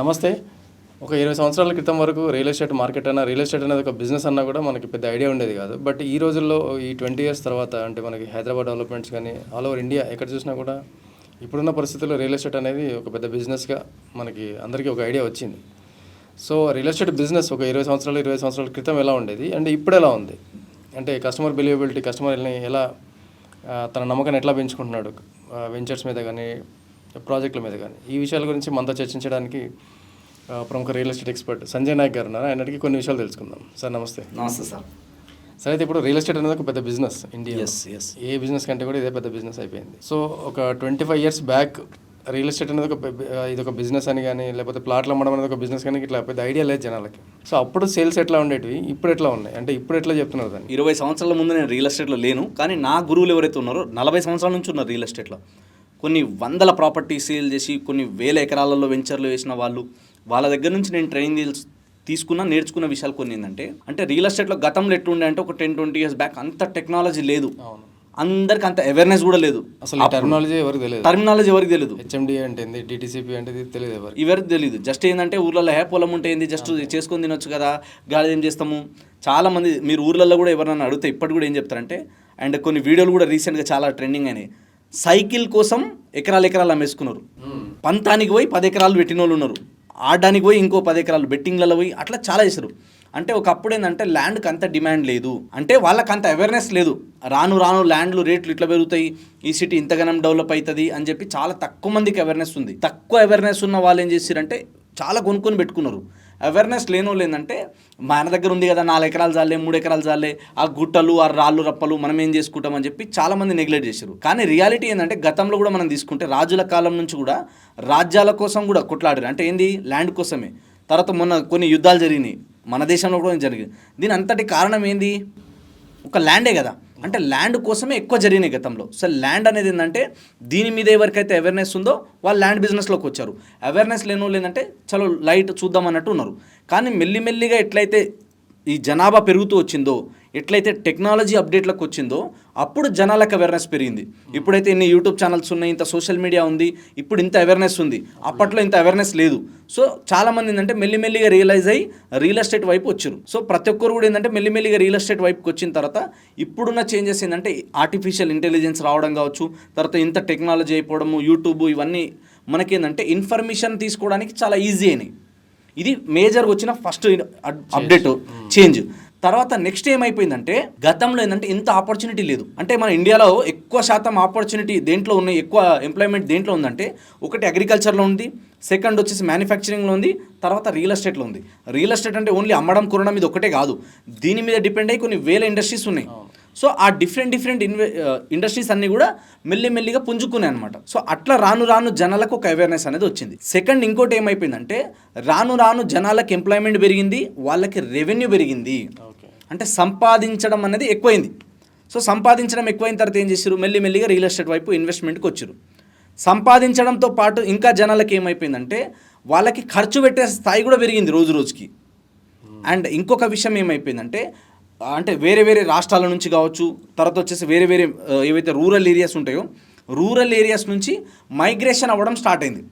నమస్తే. ఒక ఇరవై సంవత్సరాల క్రితం వరకు రియల్ ఎస్టేట్ మార్కెట్ అన్న రియల్ ఎస్టేట్ అనేది ఒక బిజినెస్ అన్నా కూడా మనకి పెద్ద ఐడియా ఉండేది కాదు. బట్ ఈ రోజుల్లో ఈ ట్వంటీ ఇయర్స్ తర్వాత అంటే మనకి హైదరాబాద్ డెవలప్మెంట్స్ కానీ ఆల్ ఓవర్ ఇండియా ఎక్కడ చూసినా కూడా ఇప్పుడున్న పరిస్థితుల్లో రియల్ ఎస్టేట్ అనేది ఒక పెద్ద బిజినెస్గా మనకి అందరికీ ఒక ఐడియా వచ్చింది. సో రియల్ ఎస్టేట్ బిజినెస్ ఒక ఇరవై సంవత్సరాలు ఇరవై సంవత్సరాల క్రితం ఎలా ఉండేది? అంటే ఇప్పుడు ఎలా ఉంది? అంటే కస్టమర్ బిలీవబిలిటీ కస్టమర్ని ఎలా తన నమ్మకాన్ని ఎట్లా పెంచుకుంటున్నాడు? వెంచర్స్ మీద కానీ ప్రాజెక్టుల మీద కానీ. ఈ విషయాల గురించి మనతో చర్చించడానికి ప్రముఖ real estate expert Sanjay Nayak గారు ఉన్నారు. ఆయన అడిగి కొన్ని విషయాలు తెలుసుకుందాం. సార్ నమస్తే. నమస్తే సార్. సార్ అయితే ఇప్పుడు రియల్ ఎస్టేట్ అనేది ఒక పెద్ద business India yes yes a business కంటే కూడా ఇదే పెద్ద బిజినెస్ అయిపోయింది. సో ఒక twenty five years back real estate అనేది ఒక ఇది ఒక బిజినెస్ అని కానీ లేకపోతే ప్లాట్లు అమ్మడం అనేది ఒక బిజినెస్ కానీ ఇట్లా పెద్ద ఐడియా లేదు జనాలకి. సో అప్పుడు సేల్స్ ఎట్లా ఉండేటివి? ఇప్పుడు ఎట్లా ఉన్నాయి? అంటే ఇప్పుడు ఎట్లా చెప్తున్నారు దాన్ని? ఇరవై సంవత్సరాల ముందు నేను రియల్ ఎస్టేట్లో లేను. కానీ నా గురువులు ఎవరైతే ఉన్నారో నలభై సంవత్సరాల నుంచి ఉన్నారు రియల్ ఎస్టేట్లో. కొన్ని వందల ప్రాపర్టీ సేల్ చేసి కొన్ని వేల ఎకరాలలో వెంచర్లు వేసిన వాళ్ళు వాళ్ళ దగ్గర నుంచి నేను ట్రైనింగ్ తీస్- తీసుకున్న నేర్చుకున్న విషయాలు కొన్ని ఏంటంటే అంటే రియల్ ఎస్టేట్లో గతంలో ఎట్లుండే అంటే ఒక టెన్ ట్వంటీ ఇయర్స్ బ్యాక్ అంత టెక్నాలజీ లేదు. అందరికి అంత అవేర్నెస్ కూడా లేదు. అసలు టెక్నాలజీ ఎవరికి తెలియదు? టర్మినాలజీ ఎవరికి తెలియదు? హెచ్ఎండి అంటే ఏంది డిటీసీపీ అంటే తెలియదు ఎవరికి? ఎవరికి తెలియదు. జస్ట్ ఏంటంటే ఊర్లలో హే పొలం ఉంటే ఏంది? జస్ట్ చేసుకొని తినొచ్చు కదా గాలి ఏం చేస్తాము? చాలా మంది మీరు ఊర్లలో కూడా ఎవరైనా అడిగితే ఇప్పటి కూడా ఏం చెప్తారంటే అండ్ కొన్ని వీడియోలు కూడా రీసెంట్గా చాలా ట్రెండింగ్ అయినాయి. సైకిల్ కోసం ఎకరాలు ఎకరాలు అమ్మేసుకున్నారు. పంతానికి పోయి పది ఎకరాలు పెట్టిన వాళ్ళు ఉన్నారు. ఆడడానికి పోయి ఇంకో పది ఎకరాలు బెట్టింగ్లలో పోయి అట్లా చాలా చేశారు. అంటే ఒకప్పుడు ఏంటంటే ల్యాండ్కి అంత డిమాండ్ లేదు. అంటే వాళ్ళకి అంత అవేర్నెస్ లేదు. రాను రాను ల్యాండ్లు రేట్లు ఇట్లా పెరుగుతాయి. ఈ సిటీ ఇంతగానం డెవలప్ అవుతుంది అని చెప్పి చాలా తక్కువ మందికి అవేర్నెస్ ఉంది. తక్కువ అవేర్నెస్ ఉన్న వాళ్ళు ఏం చేశారంటే చాలా కొనుక్కొని పెట్టుకున్నారు. అవేర్నెస్ లేని వాళ్ళు ఏంటంటే ఆయన దగ్గర ఉంది కదా నాలుగు ఎకరాలు చాలే మూడు ఎకరాలు చాలే ఆ గుట్టలు ఆ రాళ్ళు రప్పలు మనం ఏం చేసుకుంటాం అని చెప్పి చాలా మంది నెగ్లెక్ట్ చేశారు. కానీ రియాలిటీ ఏంటంటే గతంలో కూడా మనం తీసుకుంటే రాజుల కాలం నుంచి కూడా రాజ్యాల కోసం కూడా కొట్లాడారు. అంటే ఏంది? ల్యాండ్ కోసమే. తర్వాత మొన్న కొన్ని యుద్ధాలు జరిగినాయి. మన దేశంలో కూడా జరిగింది. దీని అంతటి కారణం ఏంది? ఒక ల్యాండే కదా. అంటే ల్యాండ్ కోసమే ఎక్కువ జరిగినాయి గతంలో. సో ల్యాండ్ అనేది ఏంటంటే దీని మీద ఎవరికైతే అవేర్నెస్ ఉందో వాళ్ళు ల్యాండ్ బిజినెస్లోకి వచ్చారు. అవేర్నెస్ లేని వాళ్ళు ఏంటంటే చలో లైట్ చూద్దాం అన్నట్టు ఉన్నారు. కానీ మెల్లిమెల్లిగా ఎట్లయితే ఈ జనాభా పెరుగుతూ వచ్చిందో ఎట్లయితే టెక్నాలజీ అప్డేట్లకు వచ్చిందో అప్పుడు జనాలకు అవేర్నెస్ పెరిగింది. ఇప్పుడైతే ఇన్ని యూట్యూబ్ ఛానల్స్ ఉన్నాయి ఇంత సోషల్ మీడియా ఉంది ఇప్పుడు ఇంత అవేర్నెస్ ఉంది. అప్పట్లో ఇంత అవేర్నెస్ లేదు. సో చాలా మంది ఏంటంటే మెల్లిమెల్లిగా రియలైజ్ అయ్యి రియల్ ఎస్టేట్ వైపు వచ్చారు. సో ప్రతి ఒక్కరు కూడా ఏంటంటే మెల్లిమెల్లిగా రియల్ ఎస్టేట్ వైపుకి వచ్చిన తర్వాత ఇప్పుడున్న చేంజెస్ ఏంటంటే ఆర్టిఫిషియల్ ఇంటెలిజెన్స్ రావడం కావచ్చు తర్వాత ఇంత టెక్నాలజీ అయిపోవడము యూట్యూబ్ ఇవన్నీ మనకేంటంటే ఇన్ఫర్మేషన్ తీసుకోవడానికి చాలా ఈజీ అయినాయి. ఇది మేజర్గా వచ్చిన ఫస్ట్ అప్డేట్ చేంజ్ తర్వాత నెక్స్ట్ ఏమైపోయిందంటే గతంలో ఏంటంటే ఇంత ఆపర్చునిటీ లేదు. అంటే మన ఇండియాలో ఎక్కువ శాతం ఆపర్చునిటీ దేంట్లో ఉన్నాయి ఎక్కువ ఎంప్లాయ్మెంట్ దేంట్లో ఉందంటే ఒకటి అగ్రికల్చర్లో ఉంది సెకండ్ వచ్చేసి మ్యానుఫ్యాక్చరింగ్లో ఉంది తర్వాత రియల్ ఎస్టేట్లో ఉంది. రియల్ ఎస్టేట్ అంటే ఓన్లీ అమ్మడం కొనడం ఇది ఒకటే కాదు. దీని మీద డిపెండ్ అయ్యి కొన్ని వేల ఇండస్ట్రీస్ ఉన్నాయి. సో ఆ డిఫరెంట్ డిఫరెంట్ ఇన్వె ఇండస్ట్రీస్ అన్నీ కూడా మెల్లిమెల్లిగా పుంజుకున్నాయి అనమాట సో అట్లా రాను రాను జనాలకు ఒక అవేర్నెస్ అనేది వచ్చింది. సెకండ్ ఇంకోటి ఏమైపోయిందంటే రాను రాను జనాలకు ఎంప్లాయ్మెంట్ పెరిగింది వాళ్ళకి రెవెన్యూ పెరిగింది. అంటే సంపాదించడం అనేది ఎక్కువైంది. సో సంపాదించడం ఎక్కువైన తర్వాత ఏం చేశారు మెల్లిమెల్లిగా రియల్ ఎస్టేట్ వైపు ఇన్వెస్ట్మెంట్కి వచ్చారు సంపాదించడంతో పాటు ఇంకా జనాలకి ఏమైపోయిందంటే వాళ్ళకి ఖర్చు పెట్టే స్థాయి కూడా పెరిగింది రోజు రోజుకి. అండ్ ఇంకొక విషయం ఏమైపోయిందంటే అంటే వేరే వేరే రాష్ట్రాల నుంచి కావచ్చు తర్వాత వచ్చేసి వేరే వేరే ఏవైతే రూరల్ ఏరియాస్ ఉంటాయో రూరల్ ఏరియాస్ నుంచి మైగ్రేషన్ అవ్వడం స్టార్ట్ అయింది.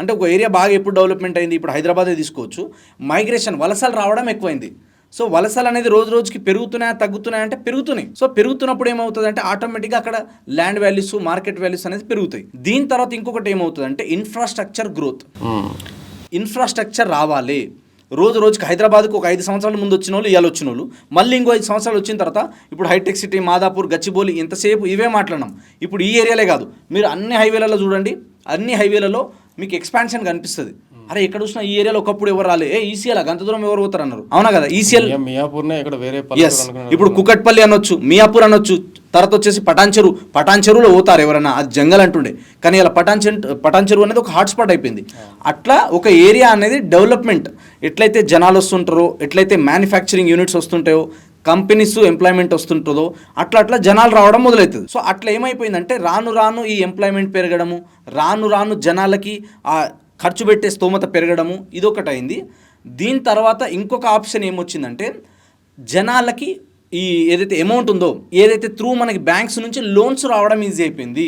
అంటే ఒక ఏరియా బాగా ఎప్పుడు డెవలప్మెంట్ అయింది ఇప్పుడు హైదరాబాదే తీసుకోవచ్చు. మైగ్రేషన్ వలసలు రావడం ఎక్కువైంది. సో వలసలు అనేది రోజు రోజుకి పెరుగుతున్నాయా తగ్గుతున్నాయా అంటే పెరుగుతున్నాయి. సో పెరుగుతున్నప్పుడు ఏమవుతుంది అంటే ఆటోమేటిక్గా అక్కడ ల్యాండ్ వాల్యూస్ మార్కెట్ వాల్యూస్ అనేది పెరుగుతాయి. దీని తర్వాత ఇంకొకటి ఏమవుతుంది అంటే ఇన్ఫ్రాస్ట్రక్చర్ గ్రోత్. ఇన్ఫ్రాస్ట్రక్చర్ రావాలి. రోజు రోజుకి హైదరాబాద్కు ఒక ఐదు సంవత్సరాల ముందు వచ్చిన వాళ్ళు ఇవాళ వచ్చిన వాళ్ళు. మళ్ళీ ఇంకో ఐదు సంవత్సరాలు వచ్చిన తర్వాత ఇప్పుడు హైటెక్ సిటీ మాదాపూర్ గచ్చిబౌలి ఇంతసేపు ఇవే మాట్లాడినాం. ఇప్పుడు ఈ ఏరియాలే కాదు. మీరు అన్ని హైవేలలో చూడండి. అన్ని హైవేలలో మీకు ఎక్స్పాన్షన్ కనిపిస్తుంది. అరే ఎక్కడ చూసినా ఈ ఏరియాలో ఒకప్పుడు ఎవరు రాలే. ఏ ఈసీఎల్ గంత దూరం ఎవరు పోతారు అన్నారు. అవునా కదా? ఈసీఎల్? మియా- మియాపూర్నే ఇక్కడ వేరే ఎస్ పల్లెటూరు అనుకున్నారు. ఇప్పుడు కుకట్పల్లి అనొచ్చు మియాపూర్ అనొచ్చు తర్వాత వచ్చేసి పటాన్ చెరువు పటాన్ చెరువులో పోతారు ఎవరైనా అది జంగల్ అంటుండే. కానీ ఇలా పటాన్ చెరు పటాన్ చెరువు అనేది ఒక హాట్స్పాట్ అయిపోయింది. అట్లా ఒక ఏరియా అనేది డెవలప్మెంట్. ఎట్లయితే జనాలు వస్తుంటారో ఎట్లయితే మ్యానుఫ్యాక్చరింగ్ యూనిట్స్ వస్తుంటాయో కంపెనీస్ ఎంప్లాయ్మెంట్ వస్తుంటుందో అట్లా అట్లా జనాలు రావడం మొదలవుతుంది సో అట్లా ఏమైపోయిందంటే రాను రాను ఈ ఎంప్లాయ్మెంట్ పెరగడము రాను రాను జనాలకి ఆ ఖర్చు పెట్టే స్తోమత పెరగడము ఇదొకటి అయింది దీని తర్వాత ఇంకొక ఆప్షన్ ఏమొచ్చిందంటే జనాలకి ఈ ఏదైతే అమౌంట్ ఉందో ఏదైతే త్రూ మనకి బ్యాంక్స్ నుంచి లోన్స్ రావడం ఈజీ అయిపోయింది.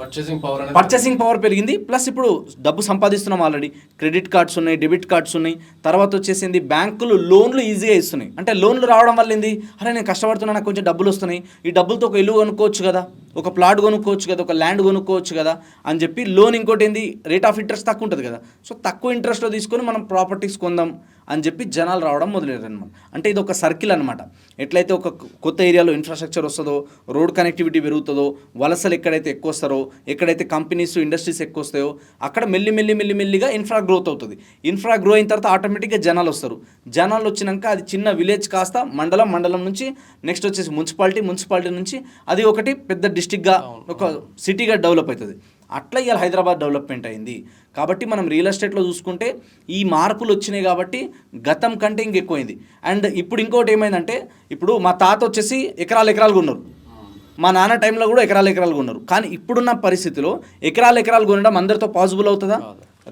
పర్చేసింగ్ పవర్ పర్చేసింగ్ పవర్ పెరిగింది. ప్లస్ ఇప్పుడు డబ్బు సంపాదిస్తున్నాం ఆల్రెడీ క్రెడిట్ కార్డ్స్ ఉన్నాయి డెబిట్ కార్డ్స్ ఉన్నాయి. తర్వాత వచ్చేసింది బ్యాంకులు లోన్లు ఈజీగా ఇస్తున్నాయి. అంటే లోన్లు రావడం వల్ల ఏంది? అరే నేను కష్టపడుతున్నా నాకు కొంచెం డబ్బులు వస్తున్నాయి. ఈ డబ్బులతో ఒక ఇల్లు కొనుక్కోవచ్చు కదా. ఒక ప్లాట్ కొనుక్కోవచ్చు కదా ఒక ల్యాండ్ కొనుక్కోవచ్చు కదా అని చెప్పి లోన్ ఇంకోటి ఏంది? రేట్ ఆఫ్ ఇంట్రెస్ట్ తక్కువ ఉంటుంది కదా. సో తక్కువ ఇంట్రెస్ట్లో తీసుకొని మనం ప్రాపర్టీస్ కొందాం అని చెప్పి జనాలు రావడం మొదలెట్టారు అనమాట అంటే ఇది ఒక సర్కిల్ అనమాట ఎట్లయితే ఒక కొత్త ఏరియాలో ఇన్ఫ్రాస్ట్రక్చర్ వస్తుందో రోడ్ కనెక్టివిటీ పెరుగుతుందో వలసలు ఎక్కడైతే ఎక్కువ వస్తారో ఎక్కడైతే కంపెనీస్ ఇండస్ట్రీస్ ఎక్కువ వస్తాయో అక్కడ మెల్లి మెల్లి మెల్లి మెల్లిగా ఇన్ఫ్రా గ్రోత్ అవుతుంది. ఇన్ఫ్రా గ్రో అయిన తర్వాత ఆటోమేటిక్గా జనాలు వస్తారు. జనాలు వచ్చినాక అది చిన్న విలేజ్ కాస్త మండలం మండలం నుంచి నెక్స్ట్ వచ్చేసి మున్సిపాలిటీ మున్సిపాలిటీ నుంచి అది ఒకటి పెద్ద డిస్టిక్గా ఒక సిటీగా డెవలప్ అవుతుంది. అట్లా ఇవాళ హైదరాబాద్ డెవలప్మెంట్ అయింది. కాబట్టి మనం రియల్ ఎస్టేట్లో చూసుకుంటే ఈ మార్పులు వచ్చినాయి కాబట్టి గతం కంటే ఇంకెక్కువైంది. అండ్ ఇప్పుడు ఇంకోటి ఏమైందంటే ఇప్పుడు మా తాత వచ్చేసి ఎకరాలు ఎకరాలుగా ఉన్నారు మా నాన్న టైంలో కూడా ఎకరాలు ఎకరాలుగా ఉన్నారు కానీ ఇప్పుడున్న పరిస్థితిలో ఎకరాలు ఎకరాలు కొనడం అందరితో పాసిబుల్ అవుతుందా?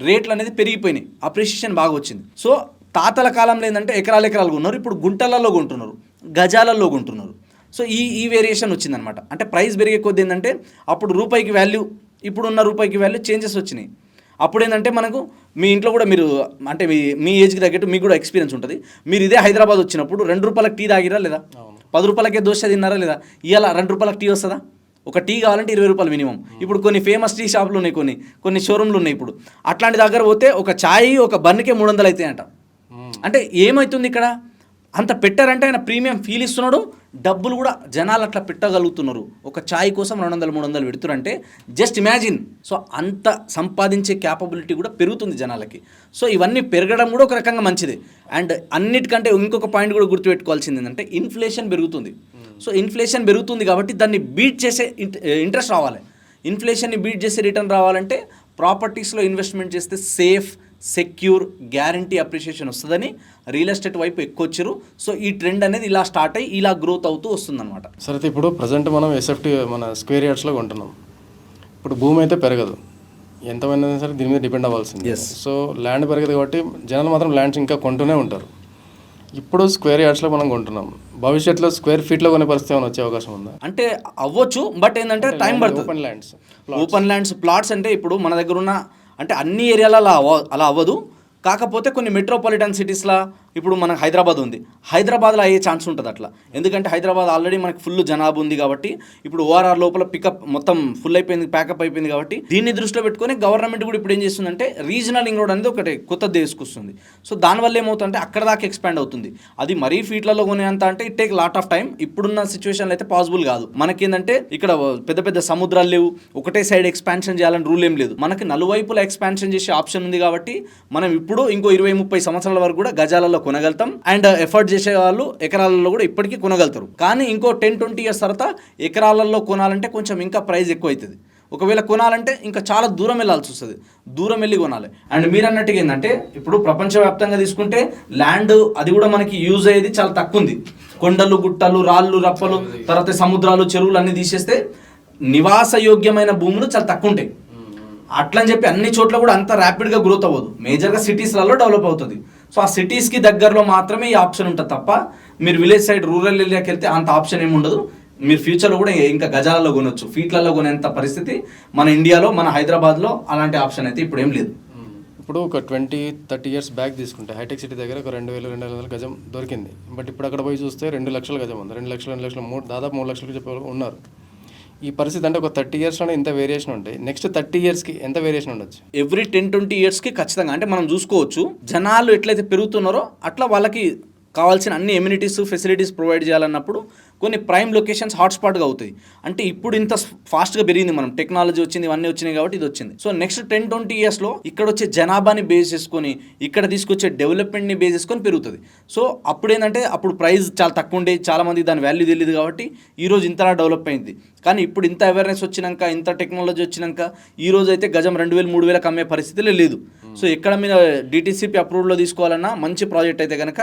రేట్లు అనేది పెరిగిపోయినాయి. అప్రిషియేషన్ బాగా వచ్చింది. సో తాతల కాలంలో ఏంటంటే ఎకరాలు ఎకరాలుగా ఉన్నారు ఇప్పుడు గుంటలలో కొంటున్నారు. గజాలలో కొంటున్నారు. సో ఈ ఈ వేరియేషన్ వచ్చిందనమాట. అంటే ప్రైస్ పెరిగే కొద్ది ఏంటంటే అప్పుడు రూపాయికి వాల్యూ ఇప్పుడున్న రూపాయికి వాల్యూ చేంజెస్ వచ్చినాయి. అప్పుడు ఏంటంటే మనకు మీ ఇంట్లో కూడా మీరు అంటే మీ మీ ఏజ్కి తగ్గట్టు మీకు కూడా ఎక్స్పీరియన్స్ ఉంటుంది. మీరు ఇదే హైదరాబాద్ వచ్చినప్పుడు రెండు రూపాయలకు టీ తాగిరా లేదా? పది రూపాయలకే దోశ తిన్నారా లేదా? ఇవాళ రెండు రూపాయలకు టీ వస్తుందా? ఒక టీ కావాలంటే ఇరవై రూపాయలు మినిమం. ఇప్పుడు కొన్ని ఫేమస్ టీ షాపులు ఉన్నాయి కొన్ని కొన్ని షోరూమ్లు ఉన్నాయి ఇప్పుడు. అట్లాంటి దగ్గర పోతే ఒక ఛాయ్ ఒక బన్నుకే మూడు వందలు అవుతాయి అంట అంటే ఏమవుతుంది ఇక్కడ? అంత పెట్టారంటే ఆయన ప్రీమియం ఫీల్ ఇస్తున్నాడు డబ్బులు కూడా జనాలు అట్లా పెట్టగలుగుతున్నారు. ఒక ఛాయ్ కోసం రెండు వందలు మూడు వందలు పెడుతున్నారంటే జస్ట్ ఇమాజిన్ సో అంత సంపాదించే క్యాపబిలిటీ కూడా పెరుగుతుంది జనాలకి. సో ఇవన్నీ పెరగడం కూడా ఒక రకంగా మంచిది. అండ్ అన్నిటికంటే ఇంకొక పాయింట్ కూడా గుర్తుపెట్టుకోవాల్సింది ఏంటంటే ఇన్ఫ్లేషన్ పెరుగుతుంది. సో ఇన్ఫ్లేషన్ పెరుగుతుంది కాబట్టి దాన్ని బీట్ చేసే ఇంట్రెస్ట్ రావాలి. ఇన్ఫ్లేషన్ని బీట్ చేసే రిటర్న్ రావాలంటే ప్రాపర్టీస్లో ఇన్వెస్ట్మెంట్ చేస్తే సేఫ్ సెక్యూర్ గ్యారంటీ అప్రిషియేషన్ వస్తుందని రియల్ ఎస్టేట్ వైపు ఎక్కువ వచ్చారు సో ఈ ట్రెండ్ అనేది ఇలా స్టార్ట్ అయ్యి ఇలా గ్రోత్ అవుతూ వస్తుందన్నమాట. సరే అయితే ఇప్పుడు ప్రజెంట్ మనం ఎస్ఎఫ్టీ మన స్క్వేర్ యార్డ్స్లో కొంటున్నాం. ఇప్పుడు భూమి అయితే పెరగదు. ఎంతమైనా సరే దీని మీద డిపెండ్ అవ్వాల్సింది. సో ల్యాండ్ పెరగదు కాబట్టి జనాలు మాత్రం ల్యాండ్స్ ఇంకా కొంటూనే ఉంటారు. ఇప్పుడు స్క్వేర్ యార్డ్స్లో మనం కొంటున్నాం. భవిష్యత్తులో స్క్వేర్ ఫీట్లో కొనే పరిస్థితి ఏమైనా వచ్చే అవకాశం ఉందా? అంటే అవ్వచ్చు బట్ ఏంటంటే టైం పడుతుంది open lands open lands plots అంటే ఇప్పుడు మన దగ్గర ఉన్న అంటే అన్ని ఏరియాలో అలా అలా అవ్వదు. కాకపోతే కొన్ని మెట్రోపాలిటన్ సిటీస్లో ఇప్పుడు మనకు హైదరాబాద్ ఉంది. హైదరాబాద్లో అయ్యే ఛాన్స్ ఉంటుంది అట్లా. ఎందుకంటే హైదరాబాద్ ఆల్రెడీ మనకి ఫుల్ జనాభా ఉంది కాబట్టి ఇప్పుడు ఓఆర్ఆర్ లోపల పికప్ మొత్తం ఫుల్ అయిపోయింది ప్యాకప్ అయిపోయింది కాబట్టి దీన్ని దృష్టిలో పెట్టుకొని గవర్నమెంట్ కూడా ఇప్పుడు ఏం చేస్తుందంటే రీజనల్ ఇంగ్ రోడ్ అనేది ఒకటి కొత్త తీసుకొస్తుంది సో దానివల్ల ఏమవుతుందంటే అక్కడ దాకా ఎక్స్పాండ్ అవుతుంది. అది మరీ ఫీట్లలో కొనేంత అంటే it take lot of time ఇప్పుడున్న సిచ్యువేషన్లో అయితే పాసిబుల్ కాదు. మనకేందంటే ఇక్కడ పెద్ద పెద్ద సముద్రాలు లేవు. ఒకటే సైడ్ ఎక్స్పాన్షన్ చేయాలని రూల్ ఏం లేదు. మనకి నలువైపులా ఎక్స్పాన్షన్ చేసే ఆప్షన్ ఉంది కాబట్టి మనం ఇప్పుడు ఇంకో ఇరవై ముప్పై సంవత్సరాల వరకు కూడా గజాలలో కొనగలుగుతాం. అండ్ uh, ఎఫర్ట్ చేసే వాళ్ళు ఎకరాలలో కూడా ఇప్పటికీ కొనగలుగుతారు. కానీ ఇంకో టెన్ ట్వంటీ ఇయర్స్ తర్వాత ఎకరాలలో కొనాలంటే కొంచెం ఇంకా ప్రైస్ ఎక్కువ అవుతుంది ఒకవేళ కొనాలంటే ఇంకా చాలా దూరం వెళ్ళాల్సి వస్తుంది. దూరం వెళ్ళి కొనాలి. అండ్ మీరు అన్నట్టుగా ఏంటంటే ఇప్పుడు ప్రపంచవ్యాప్తంగా తీసుకుంటే ల్యాండ్ అది కూడా మనకి యూజ్ అయ్యేది చాలా తక్కువ ఉంది. కొండలు గుట్టలు రాళ్ళు రప్పలు తర్వాత సముద్రాలు చెరువులు అన్ని తీసేస్తే నివాసయోగ్యమైన భూములు చాలా తక్కువ ఉంటాయి. అట్లని చెప్పి అన్ని చోట్ల కూడా అంత ర్యాపిడ్గా గ్రోత్ అవ్వదు. మేజర్గా సిటీస్లలో డెవలప్ అవుతుంది. సో ఆ సిటీస్కి దగ్గరలో మాత్రమే ఈ ఆప్షన్ ఉంటుంది తప్ప మీరు విలేజ్ సైడ్ రూరల్ ఏరియాకి వెళ్తే అంత ఆప్షన్ ఏమి ఉండదు. మీరు ఫ్యూచర్లో కూడా ఇంకా గజాలలో కొనొచ్చు. ఫీట్లలో కొనేంత పరిస్థితి మన ఇండియాలో మన హైదరాబాద్లో అలాంటి ఆప్షన్ అయితే ఇప్పుడు ఏం లేదు. Hmm. ఇప్పుడు ఒక ట్వంటీ థర్టీ ఇయర్స్ బ్యాక్ తీసుకుంటే హైటెక్ సిటీ దగ్గర ఒక రెండు వేలు రెండు వేల వందల గజం దొరికింది. బట్ ఇప్పుడు అక్కడ పోయి చూస్తే రెండు లక్షల గజం ఉంది. రెండు లక్షలు రెండు లక్షలు మూడు దాదాపు మూడు లక్షలకు చెప్పే ఉన్నారు. ఈ పరిస్థితి అంటే ఒక థర్టీ ఇయర్స్లోనే ఇంత వేరియేషన్ ఉంటాయి నెక్స్ట్ థర్టీ ఇయర్స్కి ఎంత వేరియేషన్ ఉండొచ్చు? ఎవ్రీ టెన్ ట్వంటీ ఇయర్స్కి ఖచ్చితంగా. అంటే మనం చూసుకోవచ్చు జనాలు ఎట్లయితే పెరుగుతున్నారో అట్లా వాళ్ళకి కావాల్సిన అన్ని ఎమ్యూనిటీస్ ఫెసిలిటీస్ ప్రొవైడ్ చేయాలన్నప్పుడు కొన్ని ప్రైమ్ లొకేషన్స్ హాట్స్పాట్గా అవుతాయి. అంటే ఇప్పుడు ఇంత ఫాస్ట్గా పెరిగింది మనం. టెక్నాలజీ వచ్చింది ఇవన్నీ వచ్చినాయి కాబట్టి ఇది వచ్చింది. సో నెక్స్ట్ టెన్ ట్వంటీ ఇయర్స్లో ఇక్కడ వచ్చే జనాభాని బేస్ చేసుకొని ఇక్కడ తీసుకొచ్చే డెవలప్మెంట్ని బేస్ చేసుకొని పెరుగుతుంది. సో అప్పుడు ఏంటంటే అప్పుడు ప్రైస్ చాలా తక్కువ ఉండే చాలామంది దాని వాల్యూ తెలియదు కాబట్టి ఈరోజు ఇంతలా డెవలప్ అయింది. కానీ ఇప్పుడు ఇంత అవేర్నెస్ వచ్చినాక ఇంత టెక్నాలజీ వచ్చినాక ఈ రోజు అయితే గజం రెండు వేలు మూడు వేలకు అమ్మే పరిస్థితిలో లేదు. సో ఎక్కడ మీద డిటీసీపీ అప్రూవల్లో తీసుకోవాలన్నా మంచి ప్రాజెక్ట్ అయితే కనుక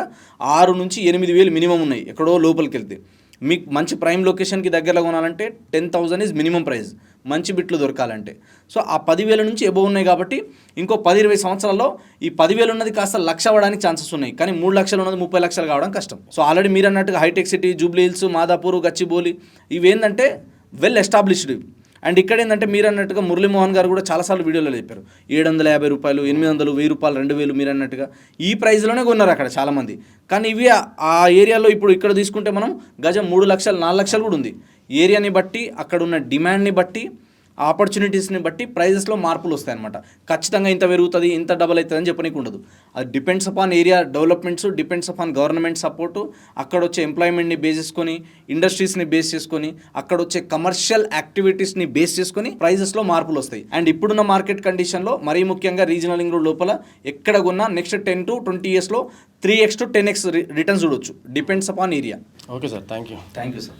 ఆరు నుంచి ఎనిమిది వేలు మినిమం ఉన్నాయి ఎక్కడో లోపలికి వెళ్తే మీకు మంచి ప్రైమ్ లొకేషన్కి దగ్గరలో కొనాలంటే ten thousand is minimum price. మంచి బిట్లు దొరకాలంటే. సో ఆ పదివేల నుంచి ఎబో ఉన్నాయి కాబట్టి ఇంకో పది ఇరవై సంవత్సరాల్లో ఈ పదివేలు ఉన్నది కాస్త లక్ష అవ్వడానికి ఛాన్సెస్ ఉన్నాయి. కానీ మూడు లక్షలు ఉన్నది ముప్పై లక్షలు కావడం కష్టం. సో ఆల్రెడీ మీరు అన్నట్టుగా హైటెక్ సిటీ జూబ్లీ హిల్స్ మాదాపూర్ గచ్చిబౌలి ఇవేంటంటే వెల్ ఎస్టాబ్లిష్డ్ అండ్ ఇక్కడ ఏంటంటే మీరు అన్నట్టుగా మురళీమోహన్ గారు కూడా చాలాసార్లు వీడియోలో చెప్పారు. ఏడు వందల యాభై రూపాయలు ఎనిమిది వందలు వెయ్యి రూపాయలు రెండు వేలు మీరు అన్నట్టుగా ఈ ప్రైస్లోనే కొన్నారు అక్కడ చాలామంది. కానీ ఇవి ఆ- ఆ ఏరియాలో ఇప్పుడు ఇక్కడ తీసుకుంటే మనం గజం మూడు లక్షలు నాలుగు లక్షలు కూడా ఉంది. ఏరియాని బట్టి అక్కడ ఉన్న డిమాండ్ని బట్టి ఆపర్చునిటీస్ని బట్టి ప్రైజెస్లో మార్పులు వస్తాయన్నమాట. ఖచ్చితంగా ఇంత పెరుగుతుంది ఇంత డబల్ అవుతుంది అని చెప్పనీకి ఉండదు. అది depends upon area developments depends upon government support అక్కడ వచ్చే ఎంప్లాయ్మెంట్ని బేస్ చేసుకొని ఇండస్ట్రీస్ని బేస్ చేసుకొని అక్కడ వచ్చే కమర్షియల్ యాక్టివిటీస్ని బేస్ చేసుకొని ప్రైజెస్లో మార్పులు వస్తాయి. అండ్ ఇప్పుడున్న మార్కెట్ కండిషన్లో మరీ ముఖ్యంగా రీజనల్ రోడ్ లోపల ఎక్కడ కొన్నా నెక్స్ట్ టెన్ టు ట్వంటీ ఇయర్స్లో three x to ten x returns చూడొచ్చు. Depends upon area okay sir thank you thank you sir